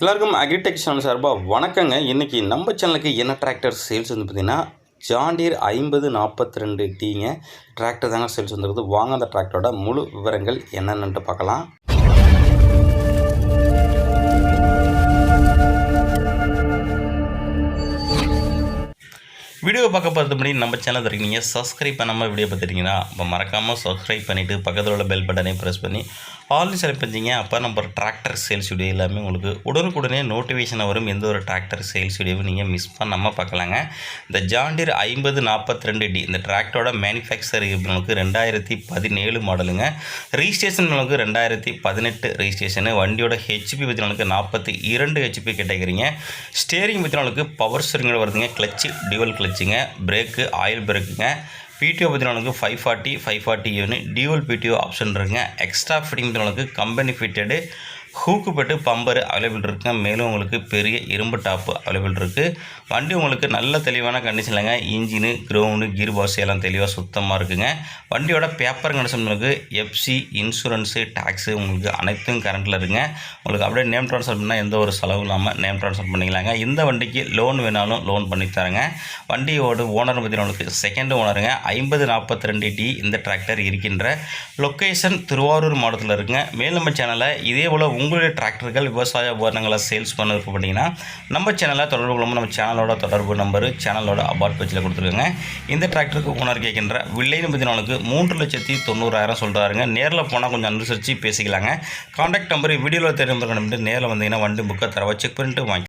எல்லாருக்கும் agritech channel சார்பாக வணக்கங்க. இன்றைக்கி நம்ம சேனலுக்கு என்ன டிராக்டர் சேல்ஸ் வந்து பார்த்திங்கன்னா ஜாண்டீர் ஐம்பது நாற்பத்தி ரெண்டு டீங்க. டிராக்டர் தாங்க சேல்ஸ் வந்துருக்குது வாங்க அந்த டிராக்டரோட முழு விவரங்கள் என்னென்னட்டு பார்க்கலாம். வீடியோ பார்க்க பார்த்தபடி நம்ம சேனல் இருக்கீங்க சப்ஸ்கிரைப் பண்ணாமல் வீடியோ பார்த்துட்டீங்கன்னா அப்போ மறக்காமல் சப்ஸ்கிரைப் பண்ணிவிட்டு பக்கத்தில் உள்ள பெல் பட்டனை ப்ரெஸ் பண்ணி ஆல்ரெடி செலக்ட் பண்ணிங்க அப்போ நம்ம டிராக்டர் சேல்ஸ் வீடியோ எல்லாமே உங்களுக்கு உடனுக்குடனே நோட்டிஃபிகேஷன் வரும். எந்த ஒரு டிராக்டர் சேல்ஸ் வீடியோவும் நீங்கள் மிஸ் பண்ணாமல் பார்க்கலாங்க. இந்த ஜாண்டியர் ஐம்பது நாற்பத்தி ரெண்டு டி இந்த டிராக்டரோட மேனுஃபேக்சர் உங்களுக்கு ரெண்டாயிரத்தி பதினேழு மாடலுங்க ரிஜிஸ்ட்ரேஷன் உங்களுக்கு ரெண்டாயிரத்தி பதினெட்டு ரிஜிஸ்ட்ரேஷனு வண்டியோட ஹெச்பி பற்றினாலுக்கு நாற்பத்தி இரண்டு ஹெச்பி கேட்டகிறீங்க ஸ்டேரிங் பற்றினாலுக்கு பவர் ஸ்டேரிங்கோட வருதுங்க. கிளச்சு டியூவல் கிளச்சுங்க பிரேக்கு ஆயில் பிரேக்குங்க PTO பற்றினவங்களுக்கு five forty five forty unit dual PTO option இருக்குங்க. Extra fitting பற்றினவங்களுக்கு company fitted hook bed bumper available இருக்குங்க மேலும் உங்களுக்கு பெரிய இரும்பு டாப்பு அவைலபிள் இருக்குது வண்டி உங்களுக்கு நல்ல தெளிவான கண்டிஷன்லங்க இன்ஜினு க்ரௌண்டு கீர் பாக்ஸ் எல்லாம் தெளிவாக சுத்தமாக இருக்குங்க. வண்டியோட பேப்பர் கண்டிஷன் உங்களுக்கு எஃப்சி இன்சூரன்ஸு டேக்ஸு உங்களுக்கு அனைத்தும் கரண்ட்டில் இருக்குங்க. உங்களுக்கு அப்படியே நேம் ட்ரான்ஸ்ஃபர் பண்ணால் எந்த ஒரு செலவும் இல்லாமல் நேம் ட்ரான்ஸ்ஃபர் பண்ணிக்கலாங்க. இந்த வண்டிக்கு லோன் வேணாலும் லோன் பண்ணி தரேங்க. வண்டியோட ஓனர் பற்றி உங்களுக்கு செகண்ட் ஓனருங்க ஐம்பது நாற்பத்தி ரெண்டு டி இந்த டிராக்டர் இருக்கின்ற லொக்கேஷன் திருவாரூர் மாவட்டத்தில் இருக்குங்க. மேல் நம்ம சேனலை இதே போல் உங்களுடைய டிராக்டர்கள் விவசாய உபகரணங்களை சேல்ஸ் பண்ண விருப்பப்பட்டீங்கன்னா நம்ம சேனலில் தொடர்பு கொள்ளும் நம்ம சேனலோட தொடர்பு நம்பரு சேனலோட அபார்ட் பேஜில் கொடுத்துருக்கோங்க. இந்த டிராக்டருக்கு ஓனர் கேட்கின்ற வில்லைன்னு பற்றி மூன்று லட்சத்தி தொண்ணூறாயிரம் சொல்கிறாருங்க நேரில் போனால் கொஞ்சம் அனுசரித்து பேசிக்கலாங்க. காண்டாக்ட் நம்பர் வீடியோவில் தெரியும் நேரில் வந்தீங்கன்னா வண்டி புக்கை தரவா செக் பண்ணிட்டு வாங்கி